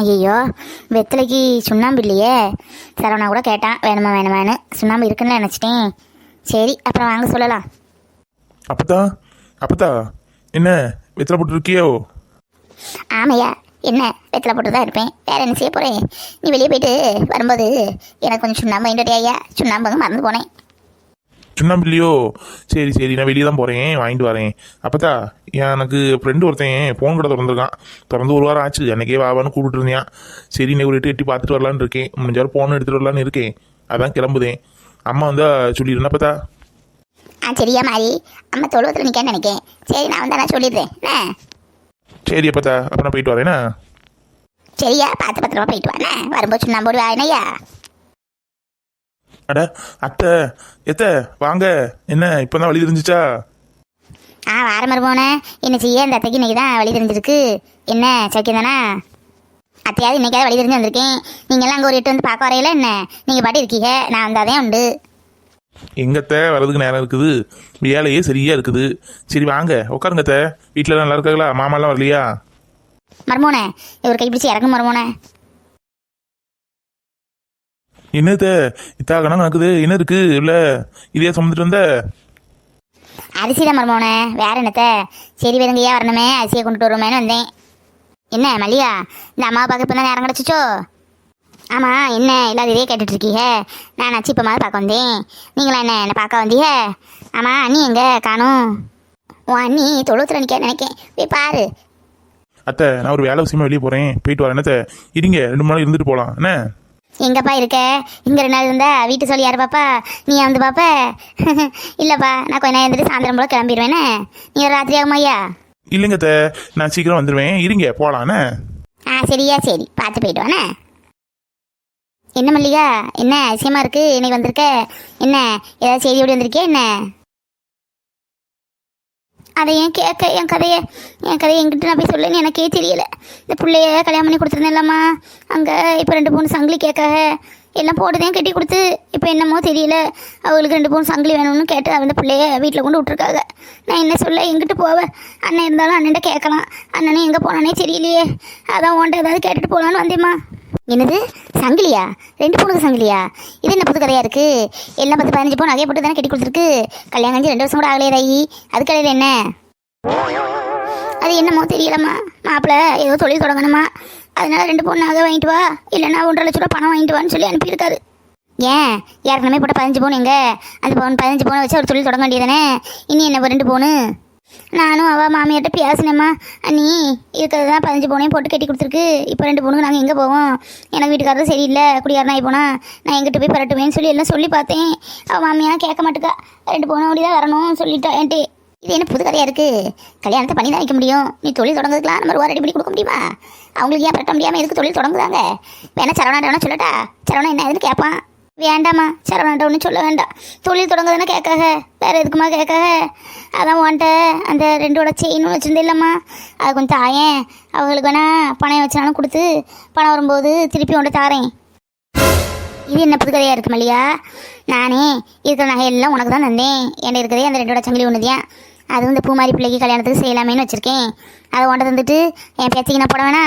ஐயோ வெத்தலைக்கு சுண்ணாம்பு இல்லையே? சரவணா கூட கேட்டான் வேணுமா வேணுமான்னு. சுண்ணாம்பு இருக்குன்னு நினச்சிட்டேன். சரி அப்புறம் வாங்க சொல்லலாம். அப்பத்தா அப்பத்தா என்ன வெத்தலை போட்டு இருக்கியோ? ஆமையா என்ன வெத்தலை போட்டு தான் இருப்பேன். வேற என்ன செய்ய போகிறேன் நீ வெளியே போயிட்டு வரும்போது எனக்கு கொஞ்சம் சுண்ணாம்பு ஐயா சுண்ணாம்பு மறந்து போனேன். சுண்ணாம்பு இல்லையோ? சரி சரி நான் வெளியே தான் போகிறேன் வாங்கிட்டு வரேன். அப்பத்தா எனக்கு ஃப்ரெண்டு ஒருத்தன் ஃபோன் கடை திறந்துருக்கான். திறந்து ஒரு வாரம் ஆச்சு அன்னைக்கே வாவான்னு கூப்பிட்டு இருந்தேன். சரி இன்னைக்கு ஒரு எட்டு பார்த்துட்டு வரலான்னு இருக்கேன். முடிஞ்சாலும் ஃபோன் எடுத்துகிட்டு வரலான்னு இருக்கேன். அதான் கிளம்புதேன். அம்மா வந்தா சொல்லிடுறேன். அப்பத்தா. ஆ சரியா மாதிரி அம்மா தொழுவத்தில் நிற்கன்னு நினைக்கேன். சரி நான் வந்து நான் சொல்லிடுறேன். என்ன? சரி அப்பத்தா அப்போ நான் போயிட்டு வரேனா சரியா பார்த்து பத்திரமா போயிட்டு வாண்ணே வரும்போது சுண்ணாம்பு வாங்கினையா அட அத்தை எத்த வாங்க. என்ன இப்போ தான் வழி தெரிஞ்சிச்சா? ஆ வார மருமோனே என்ன செய்ய இந்த அத்தைக்கு இன்னைக்கு தான் வழி தெரிஞ்சிருக்கு. என்ன சௌக்கியம் தானா? அத்தையாவது இன்னைக்காவது வழி தெரிஞ்சு வந்திருக்கேன். நீங்களாம் அங்கே ஒரு எட்டு வந்து பார்க்க வரையில என்ன? நீங்கள் பாட்டு இருக்கீங்க. நான் வந்தாதே உண்டு. எங்கத்த வரதுக்கு நேரம் இருக்குது. வேலையே சரியா இருக்குது. சரி வாங்க. உட்காருங்கத்த வீட்டில் நல்லா இருக்காங்களா? மாமாலாம் வரலையா? மருமோனே ஒரு கைப்பிடிச்சி இறங்கும் மருமோனே. என்னத்த இத்தாகனா நடக்குது. என்ன இருக்கு? இல்ல இதே சுமந்துட்டு வந்த? அரிசி தான் மருமோனே. வேற என்னத்த? சரி வேறுங்கய்யா வரணுமே. அரிசியை கொண்டுட்டு வருவோமேனு வந்தேன். என்ன மல்லியா இந்த அம்மாவை பார்க்க இப்போ தான் நேரம் கிடச்சிச்சோ? ஆமாம் என்ன? இல்லாத இதே கேட்டுட்டு இருக்கீங்க நான் நச்சு இப்போ மாதிரி பார்க்க வந்தேன். நீங்களா என்ன என்னை பார்க்க வந்தீங்க? ஆமாம் அண்ணி எங்கே? காணும். உன் அண்ணி தொழுத்துல நிற்க நினைக்கேன். போய் பாரு. அத்தை நான் ஒரு வேலை விஷயமா வெளியே போறேன். போயிட்டு வரேன். என்னத்த? இருங்க ரெண்டு மணி நேரம் இருந்துட்டு போலாம். என்ன? எங்கப்பா இருக்க? இங்க ரெண்டு நாள் இருந்தா வீட்டு சொல்லி யாரு பாப்பா? நீ வந்து பாப்ப? இல்லப்பா நான் கொஞ்ச நேரம் இருந்துட்டு சாயந்தரம் போல கிளம்பிடுவேனே நீ ஒரு ராத்திரி ஆகுமா ஐயா? இல்லைங்க அத்தை நான் சீக்கிரம் வந்துடுவேன் இருங்க என்ன? ஆ சரியா சரி. பார்த்து போயிட்டு என்ன? மல்லிகா? என்ன அதிசயமா இருக்கு? இன்னைக்கு வந்திருக்க? என்ன ஏதாவது செய்தி ஓடி வந்திருக்கே என்ன? அதை ஏன் கேட்க என் கதையை என் கதையை என்கிட்ட நான் போய் சொல்லுன்னு எனக்கே தெரியலை. இந்த பிள்ளைய கல்யாணம் பண்ணி கொடுத்துருந்தேன்லம்மா அங்கே இப்போ ரெண்டு மூணு சங்கிலி கேட்க எல்லாம் போட்டதையும் கட்டி கொடுத்து இப்போ என்னமோ தெரியல. அவங்களுக்கு ரெண்டு மூணு சங்கிலி வேணும்னு கேட்டு அந்த பிள்ளைய வீட்டில் கொண்டு விட்ருக்காங்க நான் என்ன சொல்ல எங்கிட்டு போவேன் அண்ணன் இருந்தாலும் அண்ணன்ட்ட கேட்கலாம். அண்ணனே எங்கே போனானே தெரியலையே. அதான் உன்ட்ட ஏதாவது கேட்டுட்டு போகலான்னு வந்தேம்மா. என்னது? சங்கிலியா? ரெண்டு பொண்ணுக்கு சங்கிலியா? இது என்ன புது கதையாக இருக்குது எல்லாம் பத்து பதினஞ்சு பவுன் நகையை போட்டு தானே கட்டி கொடுத்துருக்கு. கல்யாணம் கஞ்சி ரெண்டு வருஷம் கூட ஆகலையே தாயி. அது கடையில் என்ன? அது என்னமோ தெரியலம்மா. மாப்பிள்ளை ஏதோ தொழில் தொடங்கணுமா? அதனால ரெண்டு பொண்ணு நகை வாங்கிட்டு வா. இல்லைன்னா ஒன்றரை லட்ச ரூபா பணம் வாங்கிட்டு வான்னு சொல்லி அனுப்பியிருக்காரு. ஏன்? ஏற்கனவே போட்ட பதினஞ்சு பவுன் எங்கே? அந்த பவுன் பதினஞ்சு பவுனை வச்சு ஒரு தொழில் தொடங்க வேண்டியதானே இனி என்ன ரெண்டு பவுனு நானும் அவள் மாமியார்கிட்ட பேசினேம்மா. அண்ணி இருக்கிறது தான் பதினஞ்சு பவுனையும் போட்டு கட்டி கொடுத்துருக்கு. இப்போ ரெண்டு பொண்ணுக்கு நாங்கள் எங்கே போவோம்? எனக்கு வீட்டுக்காரரும் சரியில்லை. குடியாரனா போனா நான் எங்கிட்ட போய் பரட்டுவேன்னு சொல்லி எல்லாம் சொல்லி பார்த்தேன். அவள் மாமியார் கேட்க மாட்டுக்கா. ரெண்டு பொண்ணு அப்படி தான் வரணும் சொல்லிட்டா என்கிட்ட. இது என்ன புது கதையாக இருக்குது கல்யாணத்தை பண்ணி தான் வைக்க முடியும். நீ தொழில் தொடங்குறதுக்குலாம் நம்ம ரூபா ரெடி பண்ணி கொடுக்க முடியுமா? அவங்களுக்கு ஏன் பரட்ட முடியாமல் எதுக்கு தொழில் தொடங்குதாங்க வேணா சரவணா வேணா சொல்லட்டா. சரவணா என்ன எதுன்னு கேட்பான். வேண்டாம்மா சரவணாட்ட ஒன்றும் சொல்ல வேண்டாம். தொழில் தொடங்குதுன்னு கேட்காக வேற எதுக்குமா கேட்காக அதான் உன்ட்ட அந்த ரெண்டோட செயின் வச்சுருந்து இல்லைம்மா. அது கொஞ்சம் தாயேன். அவங்களுக்கு வேணா பணம் வச்சுனாலும் கொடுத்து பணம் வரும்போது திருப்பி உன்ட்ட தாரேன். இது என்ன புது கதையாக இருக்கு மல்லியா நானே இருக்கிற நகை எல்லாம் உனக்கு தான் தந்தேன். என்கிட்ட இருக்கிறதே அந்த ரெண்டோட சங்கிலி ஒன்றுதியான் அதுவும் இந்த பூமாரி பிள்ளைக்கு கல்யாணத்துக்கு செய்யலாமேன்னு வச்சுருக்கேன். அதை உன்ட்ட தந்துட்டு என் பேச்சிக்கு நான் போட வேணா?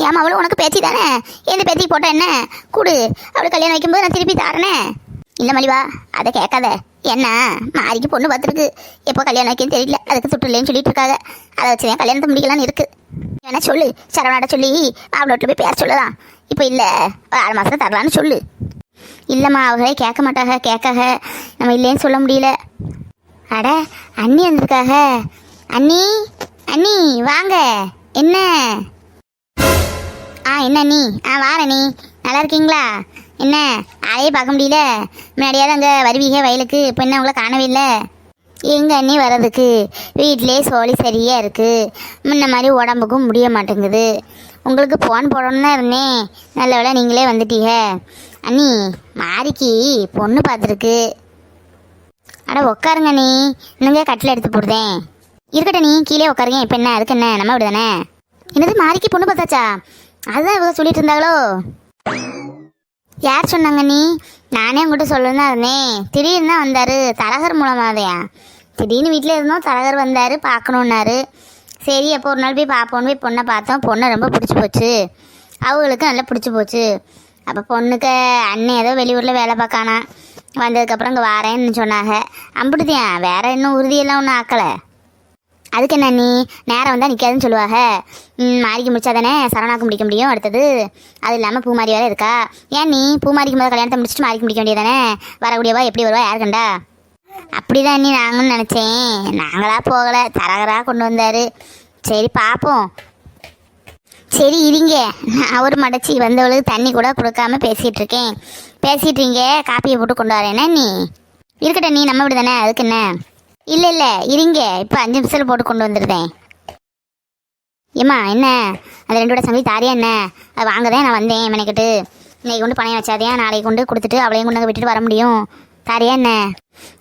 ஏமா அவளும் உனக்கு பேத்தி தானே? எந்த பேத்திக்கு போட்டால் என்ன? கொடு. அவளுக்கு கல்யாணம் வைக்கும்போது நான் திருப்பி தாரனே. இல்லை மலிவா அதை கேட்காத. என்ன மாறிக்கு பொண்ணு பார்த்துருக்கு. எப்போ கல்யாணம் வைக்கன்னு தெரியல. அதுக்கு சுட்டுலேன்னு சொல்லிட்டு இருக்காங்க. அதை வச்சு என் கல்யாணத்தை முடிக்கலான்னு இருக்கு. வேணா சொல்லு. சரவணாட சொல்லி அவளோட்டு போய் பேச சொல்லலாம். இப்போ இல்லை ஒரு ஆறு மாதம் தரலான்னு சொல்லு. இல்லைம்மா அவங்களே கேட்க மாட்டாங்க. கேட்காக நம்ம இல்லைன்னு சொல்ல முடியல. அட அண்ணி வந்திருக்காக. அண்ணி அண்ணி வாங்க. என்ன? என்ன நீ? ஆ வாரேன் நீ. நல்லா இருக்கீங்களா? என்ன? ஆளையே பார்க்க முடியல. முன்னாடியாவது அங்கே வருவீங்க வயலுக்கு. இப்போ என்ன உங்களை காணவே இல்லை. எங்கே அண்ணி வர்றதுக்கு? வீட்டிலே சோழி சரியாக இருக்குது முன்ன மாதிரி உடம்புக்கும் முடிய மாட்டேங்குது. உங்களுக்கு ஃபோன் போடணும்னு தான் இருந்தேன். நல்ல வேலை நீங்களே வந்துட்டீங்க. அண்ணி மாரிக்கு பொண்ணு பார்த்துருக்கு. அட உட்காருங்க நீ இன்னுங்க கட்டில் எடுத்து போடுதேன் இருக்கட்டும் நீ கீழே உட்காருங்க இப்போ என்ன? அதுக்கு என்ன? நம்ம விடுதானே என்னது மாரிக்கு பொண்ணு பார்த்தாச்சா? அதுதான் இவங்க சொல்லிட்டு இருந்தாங்களோ யார் சொன்னாங்க நீ? நானே உங்கள்கிட்ட சொல்லணும் இருந்தேன். திடீர்னு தான் வந்தார். தரகர் மூலமாகதையா திடீர்னு வீட்டில் இருந்தோம். தரகர் வந்தார். பார்க்கணுன்னாரு. சரி அப்போ ஒரு நாள் போய் பார்ப்போன்னு போய் பொண்ணை பார்த்தோம். பொண்ணை ரொம்ப பிடிச்சி போச்சு. அவங்களுக்கு நல்லா பிடிச்சி போச்சு. அப்போ பொண்ணுக்கு அண்ணன் ஏதோ வெளியூரில் வேலை பார்க்கானா? வந்ததுக்கப்புறம் இங்கே வாரேன்னு சொன்னாங்க. அம்பிடுதியா வேற இன்னும் உறுதியெல்லாம் ஒன்றும் ஆக்கலை. அதுக்கு என்ன நீ? நேரம் வந்தால் நிற்காதுன்னு சொல்லுவாங்க மாறிக்கு முடிச்சா தானே சரணாக்கு முடிக்க முடியும் அடுத்தது? அது இல்லாமல் பூமாரி வேறு இருக்கா? ஏன் நீ? பூமாரிக்கு முதல் கல்யாணத்தை முடிச்சுட்டு மாறிக்கு முடிக்க வேண்டியதானே வரக்கூடியவா எப்படி வருவா யார் கண்டா? அப்படிதான் நீ நாங்களும் நினச்சேன். நாங்களாக போகலை. தரகராக கொண்டு வந்தார். சரி பார்ப்போம் சரி இருங்க. நான் ஒரு மடச்சி வந்தவளுக்கு தண்ணி கூட கொடுக்காம பேசிகிட்டு இருக்கேன். பேசிட்டு இருங்க. காப்பியை போட்டு கொண்டு வரேன்னா நீ? இருக்கட்டும் நீ நம்ம இப்படி தானே அதுக்கு என்ன? இல்லை இல்லை இருங்க. இப்போ அஞ்சு நிமிஷத்தில் போட்டு கொண்டு வந்துடுதேன் ஏம்மா என்ன? அந்த ரெண்டோட சங்கி தாரியா என்ன? அது வாங்கதான் நான் வந்தேன் மெனக்கிட்டு. இன்னைக்கு கொண்டு பணம் வச்சாதையா? நாளைக்கு கொண்டு கொடுத்துட்டு அவளையும் கொண்டு விட்டுட்டு வர முடியும். தாரியா என்ன?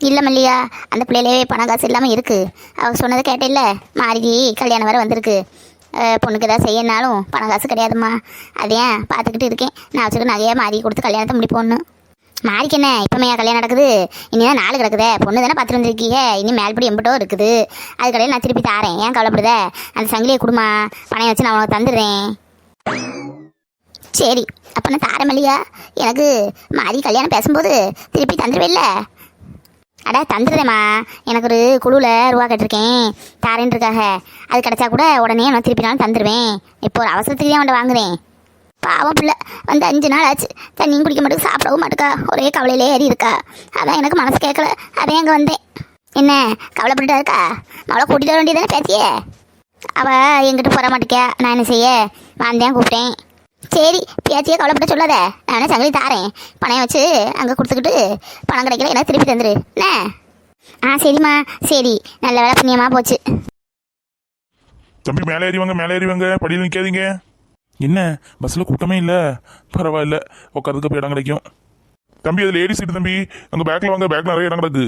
இல்லை மல்லியா அந்த பிள்ளையிலே பணம் காசு இல்லாமல் இருக்குது அவள் சொன்னதை கேட்டில்ல? மாறிக்கு கல்யாணம் வேறு வந்திருக்கு. பொண்ணுக்கு ஏதாவது செய்யனாலும் பணம் காசு கிடையாதும்மா. அதையேன் பார்த்துக்கிட்டு இருக்கேன். நான் வச்சுக்கிட்டு நகையாக மாறி கொடுத்து கல்யாணத்தை முடிப்போன்னு மாறிக்கு என்ன? இப்போமையா கல்யாணம் நடக்குது? இனிதான் நாலு கிடக்குதே. பொண்ணு தானே பத்து வந்திருக்கீங்க? இனி மேல்படி எம்பிட்டோ இருக்குது. அது கடையில் நான் திருப்பி தாரேன். ஏன் கவலைப்படுத? அந்த சங்கிலியை கொடுமா. பணம் வச்சு நான் உனக்கு தந்துடுறேன். சரி. அப்போ நான் தாரேன் இல்லையா எனக்கு மாறி கல்யாணம் பேசும்போது திருப்பி தந்துடுவேல்ல அடா தந்துடுறேம்மா. எனக்கு ஒரு குழுவில் ரூபா கட்டிருக்கேன். தாரேன்னு அது கிடச்சா கூட உடனே நான் திருப்பி நான் தந்துடுவேன் இப்போ ஒரு அவசரத்துக்கு தான் உன்னை வாங்குறேன் பாவம் பிள்ளை. வந்து அஞ்சு நாள் ஆச்சு. தண்ணியும் குடிக்க மாட்டேங்க சாப்பிடவும் மாட்டுக்கா ஒரே கவலையிலே ஏறி இருக்கா. அதான் எனக்கு மனசு கேட்கல. அதே அங்கே வந்தேன். என்ன கவலைப்பட்டுட்டா இருக்கா? அவளை கூட்டிட்டு வர வேண்டியதானே பேத்தியே? அவள் எங்கிட்ட போற மாட்டேக்கா? நான் என்ன செய்ய? வந்தேன் கூப்பிட்டேன். சரி பேச்சியே கவலைப்பட சொல்லாத. நானே சங்கடி தாரேன். பணம் வச்சு அங்கே கொடுத்துக்கிட்டு பணம் கிடைக்கல எனக்கு திருப்பி தந்துரு. என்ன? ஆ சரிம்மா. சரி நல்ல வேலை புண்ணியமாக போச்சு. தம்பி மேலே ஏறிவாங்க மேலே ஏறிவாங்க. படியில் நிற்காதீங்க என்ன? பஸ்ஸில் கூட்டமே இல்லை. பரவாயில்ல. உட்காரதுக்கு போய் இடம் கிடைக்கும். தம்பி அது லேடி சீட்டு தம்பி. அங்கே பேக்கில் வாங்க. பேக்கில் நிறைய இடம் கிடக்கு.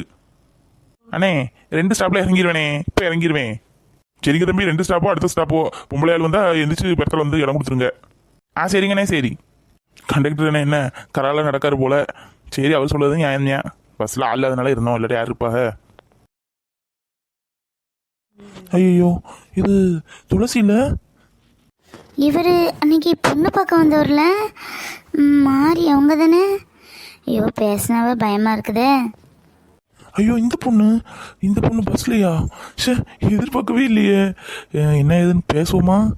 அண்ணே ரெண்டு ஸ்டாப்பில் இறங்கிடுவேனே இப்போ இறங்கிடுவேன் சரிங்க தம்பி ரெண்டு ஸ்டாப்போ அடுத்த ஸ்டாப்போ பொம்பளை ஆள் வந்தால் எந்திரிச்சு பெருத்தில் வந்து இடம் கொடுத்துருங்க. ஆ சரிங்கண்ணே சரி. கண்டக்டர் என்ன என்ன? கரால நடக்காரு போல. சரி அவர் சொல்கிறது நியாயம் தான். பஸ்ஸில் ஆள் இல்லாதனால இருந்தோம் இல்லாட்டி யார் இருப்பாக? ஐயோ இது துளசி இல்லை இவர் அன்னைக்கு பொண்ணு பார்க்க வந்தவர்ல? மாறி அவங்க தானே? ஐயோ பேசினாவே பயமாக இருக்குதே. ஐயோ இந்த பொண்ணு? இந்த பொண்ணு பஸ்லையா? ஷே எதிர்பார்க்கவே இல்லையே. என்ன ஏதுன்னு பேசுவோமா?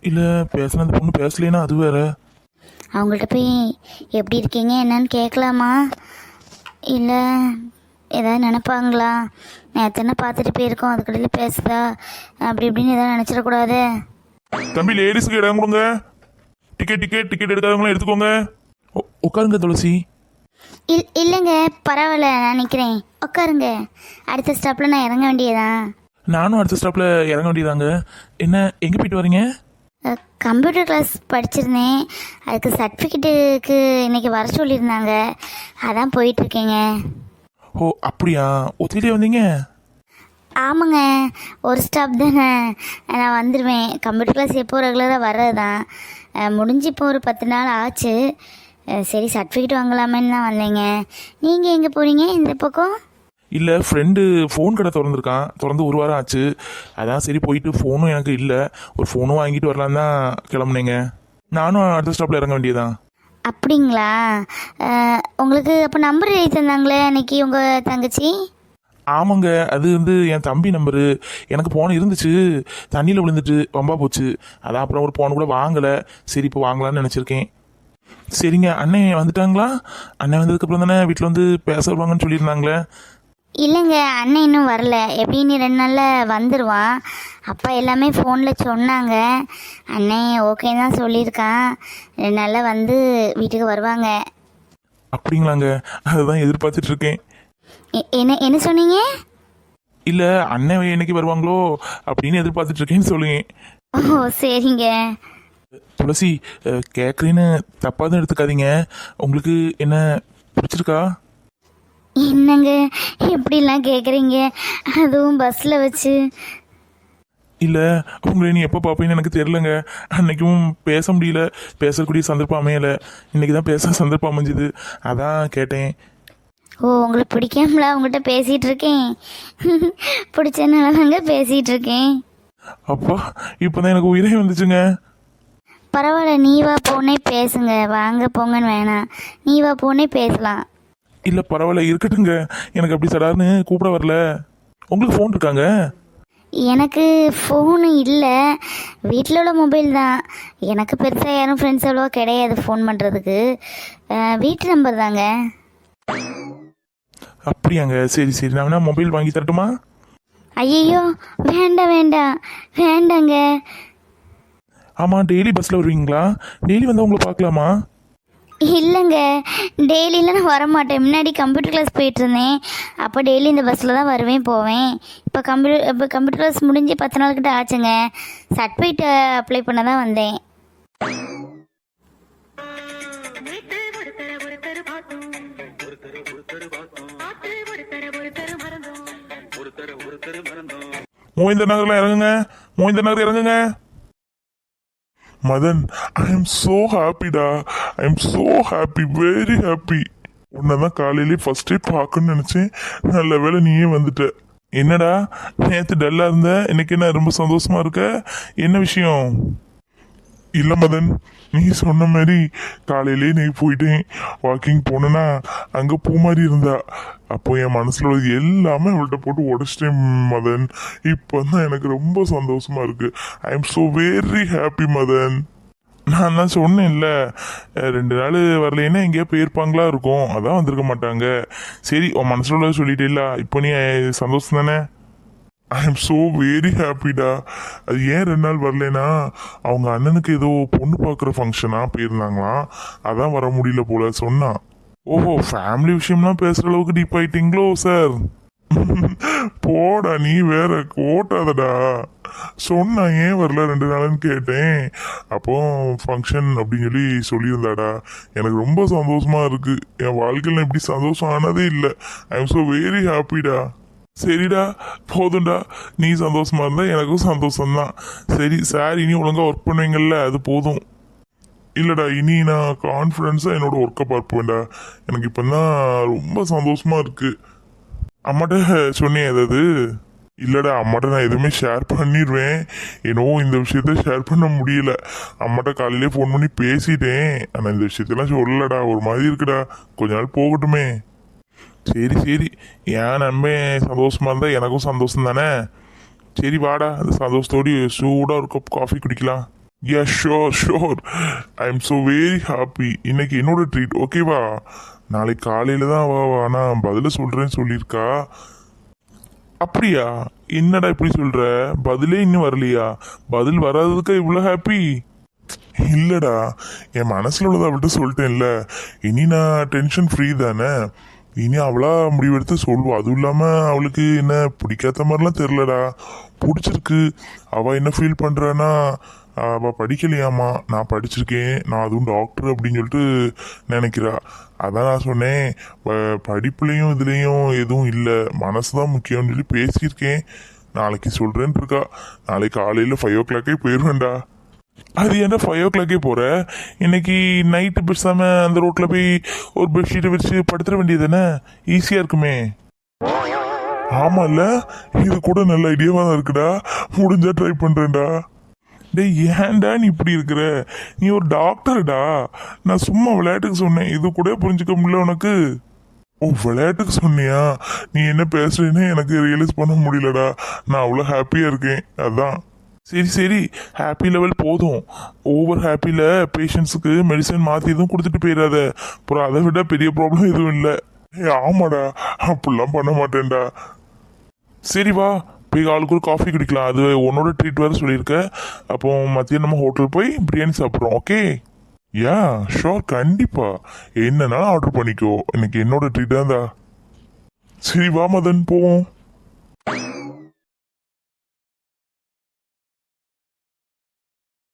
இல்லை பேசின அந்த பொண்ணு பேசலைன்னா அது வேற. அவங்கள்ட்ட போய் எப்படி இருக்கீங்க? என்னன்னு கேட்கலாமா இல்லை ஏதாவது நினைப்பாங்களா? நேற்று என்ன பார்த்துட்டு போயிருக்கோம். அதுக்கடையில் பேசுதா? அப்படி இப்படின்னு எதாவது நினச்சிடக்கூடாது. தம்பி லேடிஸுக்கு இடம் கொடுங்க. டிக்கெட் டிக்கெட் டிக்கெட் எடுக்காதவங்களும் எடுத்துக்கோங்க. உட்காருங்க துளசி. இல் இல்லைங்க பரவாயில்ல நான் நிற்கிறேன் உட்காருங்க. அடுத்த ஸ்டாப்பில் நான் இறங்க வேண்டியதான் நானும் அடுத்த ஸ்டாப்பில் இறங்க வேண்டியதாங்க. என்ன எங்கே போயிட்டு வரீங்க? கம்ப்யூட்டர் கிளாஸ் படிச்சிருந்தேன். அதுக்கு சர்டிஃபிகேட்டுக்கு இன்னைக்கு வர சொல்லியிருந்தாங்க. அதான் போயிட்டுருக்கேங்க ஓ அப்படியா? ஒத்திலே வந்தீங்க? ஆமாங்க ஒரு ஸ்டாப் தானே. நான் வந்துடுவேன் கம்ப்யூட்டர் கிளாஸ் எப்போ ரெகுலராக வர்றது தான் முடிஞ்சு இப்போ ஒரு பத்து நாள் ஆச்சு. சரி சர்டிஃபிகேட் வாங்கலாமேன்னு தான் வந்தேங்க. நீங்கள் எங்கே போகிறீங்க இந்த பக்கம்? இல்லை ஃப்ரெண்டு ஃபோன் கடை திறந்துருக்கான். திறந்து ஒரு வாரம் ஆச்சு. அதான் சரி போயிட்டு ஃபோனும் எனக்கு இல்லை. ஒரு ஃபோனும் வாங்கிட்டு வரலான்னு தான் கிளம்புனேங்க. நானும் அடுத்த ஸ்டாப்பில் இறங்க வேண்டியதான் அப்படிங்களா? உங்களுக்கு அப்போ நம்பர் எழுதி தந்தாங்களே அன்னைக்கு உங்கள் தங்கச்சி? ஆமாங்க அது வந்து என் தம்பி நம்பரு எனக்கு போன் இருந்துச்சு. தண்ணியில் விழுந்துட்டு வம்பா போச்சு. அதான் அப்புறம் ஒரு போன் கூட வாங்கலை. சரி இப்போ வாங்கலாம்னு நினச்சிருக்கேன். சரிங்க அண்ணன் வந்துட்டாங்களா? அண்ணன் வந்ததுக்கப்புறம் தானே வீட்டில் வந்து பேச வருவாங்கன்னு சொல்லியிருந்தாங்களே. இல்லைங்க அண்ணன் இன்னும் வரல. எப்படின்னு ரெண்டு நாளில் வந்துடுவான் அப்பா எல்லாமே ஃபோனில் சொன்னாங்க. அண்ணன் ஓகே தான் சொல்லியிருக்கான். ரெண்டு நாளில் வந்து வீட்டுக்கு வருவாங்க. அப்படிங்களாங்க. அதுதான் எதிர்பார்த்துட்டு இருக்கேன். எ- என்ன என்ன சொன்னீங்க? இல்லை அண்ணன் என்னைக்கு வருவாங்களோ அப்படின்னு எதிர்பார்த்துட்டு இருக்கேன்னு சொல்லுங்க. ஓ சரிங்க. துளசி கேட்குறேன்னு தப்பாக தான் எடுத்துக்காதீங்க. உங்களுக்கு என்ன பிடிச்சிருக்கா? என்னங்க எப்படிலாம் கேட்குறீங்க அதுவும் பஸ்ஸில் வச்சு. இல்லை உங்களை நீ எப்போ பார்ப்பீங்கன்னு எனக்கு தெரிலங்க அன்னைக்கும் பேச முடியல. பேசக்கூடிய சந்தர்ப்பம் அமையலை. இன்னைக்கு தான் பேச சந்தர்ப்பம் அமைஞ்சுது. அதான் கேட்டேன். ஓ உங்களுக்கு பிடிக்காமல உங்கள்கிட்ட பேசிகிட்டு இருக்கேன் பிடிச்சனால தாங்க பேசிகிட்டு இருக்கேன் அப்பா இப்போ தான் எனக்கு உயிரே வந்துச்சுங்க. பரவாயில்ல நீ வா போனே பேசுங்க. வாங்க போங்கன்னு வேணாம் நீ வா போனே பேசலாம். இல்லை பரவாயில்ல இருக்கட்டுங்க. எனக்கு அப்படி சடார்னு கூப்பிட வரல. உங்களுக்கு ஃபோன் இருக்காங்க? எனக்கு ஃபோனு இல்லை. வீட்டில் உள்ள மொபைல் தான். எனக்கு பெருசாக யாரும் ஃப்ரெண்ட்ஸ் அவ்வளோவா கிடையாது ஃபோன் பண்ணுறதுக்கு வீட்டு நம்பர் தாங்க. அப்படியாங்க. சரி சரி. நான் வேணா மொபைல் வாங்கி தரட்டுமா? ஐயோ வேண்டாம் வேண்டாம். வேண்டாங்க. ஆமாம் டெய்லி பஸ்ஸில் வருவீங்களா? டெய்லி வந்து உங்களை பார்க்கலாமா? இல்லைங்க. டெய்லியில் நான் வரமாட்டேன். முன்னாடி கம்ப்யூட்டர் கிளாஸ் போயிட்டு இருந்தேன் அப்போ டெய்லி இந்த பஸ்ஸில் தான் வருவேன் போவேன். இப்போ கம்ப்யூட்டர் இப்போ கம்ப்யூட்டர் கிளாஸ் முடிஞ்சு பத்து நாள் கிட்ட ஆச்சுங்க. சர்டிஃபிகேட் அப்ளை பண்ண தான் வந்தேன். ஒருத்தர் ஒருத்தர் மறந்தோம். மோயிந்த நகர்ல இறங்குங்க. மோயிந்த நகர் இறங்குங்க. Madan I am so ஹாப்பிடா I am so happy very happy உன்னை தான் காலையிலே ஃபஸ்ட்டே பார்க்கணும்னு நினச்சேன். நல்ல வேளை நீயே வந்துட்ட. என்னடா நேற்று டல்லாக இருந்த? இன்னைக்கு என்ன ரொம்ப சந்தோஷமா இருக்க? என்ன விஷயம்? இல்லை மதன் நீ சொன்ன மாதிரி காலையிலே நீ போயிட்டேன். வாக்கிங் போனேன்னா அங்கே பூ மாதிரி இருந்தா. அப்போ என் மனசில் உள்ளது எல்லாமே அவள்கிட்ட போட்டு உடச்சிட்டேன் மதன். இப்போ தான் எனக்கு ரொம்ப சந்தோஷமாக இருக்குது I am so very happy Madan. நான் தான் சொன்னேன்ல இல்லை ரெண்டு நாள் வரலைன்னா எங்கேயா போயிருப்பாங்களா இருக்கும். அதான் வந்திருக்க மாட்டாங்க. சரி உன் மனசில் உள்ளதை சொல்லிட்டேல்ல இப்போ நீ சந்தோஷம் தானே? ஐ எம் ஸோ வெரி ஹாப்பிடா அது ஏன் ரெண்டு நாள் வரலனா அவங்க அண்ணனுக்கு ஏதோ பொண்ணு பார்க்குற ஃபங்க்ஷனாக போயிருந்தாங்களாம் அதான் வர முடியல போல சொன்னான் ஓஹோ ஃபேமிலி விஷயம்லாம் பேசுகிற அளவுக்கு டீப் ஆயிட்டீங்களோ சார் போடா நீ வேற ஓட்டாதடா. சொன்னா ஏன் வரல ரெண்டு நாள்னு கேட்டேன். அப்போ ஃபங்க்ஷன் அப்படின்னு சொல்லி சொல்லியிருந்தாடா. எனக்கு ரொம்ப சந்தோஷமா இருக்கு. என் வாழ்க்கையில் இப்படி சந்தோஷம் ஆனதே இல்லை. ஐ எம் ஸோ வெரி ஹாப்பிடா சரிடா போதும்டா. நீ சந்தோஷமா இருந்தா எனக்கும் சந்தோஷம்தான். சரி சார் இனி ஒழுங்கா ஒர்க் பண்ணுவீங்கல்ல அது போதும். இல்லைடா இனி நான் கான்ஃபிடென்ஸாக என்னோட ஒர்க்கை பார்ப்பேன்டா. எனக்கு இப்போ தான் ரொம்ப சந்தோஷமா இருக்கு. அம்மாட்ட சொன்னேன் ஏதாவது இல்லைடா அம்மாட்ட நான் எதுவுமே ஷேர் பண்ணிடுவேன் என்னவோ இந்த விஷயத்த ஷேர் பண்ண முடியல. அம்மாட்ட காலையிலே ஃபோன் பண்ணி பேசிட்டேன். ஆனால் இந்த விஷயத்தெல்லாம் சொல்லலடா ஒரு மாதிரி இருக்குடா. கொஞ்ச நாள் போகட்டுமே. சரி சரி. ஏன் நண்பன் சந்தோஷமாக இருந்தால் எனக்கும் சந்தோஷம் தானே சரி வாடா. அந்த சந்தோஷத்தோடு சூடாக ஒரு கப் காஃபி குடிக்கலாம். Yeah sure sure I am so very happy இன்னைக்கு என்னோட ட்ரீட் ஓகேவா நாளைக்கு காலையில் தான் வா வா. நான் சொல்கிறேன்னு சொல்லியிருக்கா? அப்படியா? என்னடா இப்படி சொல்கிற பதிலே இன்னும் வரலையா? பதில் வராததுக்கு இவ்வளோ ஹாப்பி இல்லைடா. என் மனசில் உள்ளதை அவள்கிட்ட சொல்லிட்டேன்ல. இனி நான் டென்ஷன் ஃப்ரீ தானே? இனி அவளா முடிவெடுத்து சொல்லுவா அதுவும் இல்லாம அவளுக்கு என்ன பிடிக்காத மாதிரிலாம் தெரிலடா பிடிச்சிருக்கு. அவ என்ன ஃபீல் பண்ணுறான்னா அவ படிக்கலையாமா நான் படிச்சிருக்கேன். நான் அதுவும் டாக்டர் அப்படின்னு சொல்லிட்டு நினைக்கிறா. அதான் நான் சொன்னேன். படிப்புலேயும் இதுலேயும் எதுவும் இல்லை. மனசு தான் முக்கியம்னு சொல்லி பேசியிருக்கேன். நாளைக்கு சொல்றேன்னு இருக்கா. நாளைக்கு காலையில ஃபைவ் ஓ கிளாக்கே போயிடுவேன்டா அது ஏன்டா ஃபைவ் ஓ கிளாக்கே போகிற இன்னைக்கு நைட்டு பேசாமல் அந்த ரோட்டில் போய் ஒரு பெட்ஷீட்டை விரிச்சு படுத்துட வேண்டியது தானே ஈஸியாக இருக்குமே. ஆமாம்ல இது கூட நல்ல ஐடியாவாக தான் இருக்குடா. முடிஞ்சா ட்ரை பண்ணுறேன்டா டேய் ஏன்டா நீ இப்படி இருக்கிற? நீ ஒரு டாக்டர்டா நான் சும்மா விளையாட்டுக்கு சொன்னேன். இது கூட புரிஞ்சுக்க முடியல உனக்கு. ஓ விளையாட்டுக்கு சொன்னியா? நீ என்ன பேசுறேன்னு எனக்கு ரியலைஸ் பண்ண முடியலடா. நான் அவ்வளோ ஹாப்பியாக இருக்கேன். அதான். சரி சரி. ஹாப்பி லெவல் போதும். ஓவர் ஹாப்பியில் பேஷண்ட்ஸுக்கு மெடிசன் மாற்றி எதுவும் கொடுத்துட்டு போயிடாத அப்புறம் அதை விட பெரிய ப்ராப்ளம் எதுவும் இல்லை. ஏ ஆமாடா. அப்படிலாம் பண்ண மாட்டேன்டா. சரி வா. போய் ஆளுக்கு ஒரு காஃபி குடிக்கலாம். அது உன்னோட ட்ரீட் வேறு சொல்லியிருக்க. அப்போ மதியம் நம்ம ஹோட்டல் போய் பிரியாணி சாப்பிட்றோம் ஓகே யா ஷோர் கண்டிப்பா. என்னன்னாலும் ஆர்டர் பண்ணிக்கோ. எனக்கு என்னோட ட்ரீட் தான்டா சரி வா மதன். போவோம்.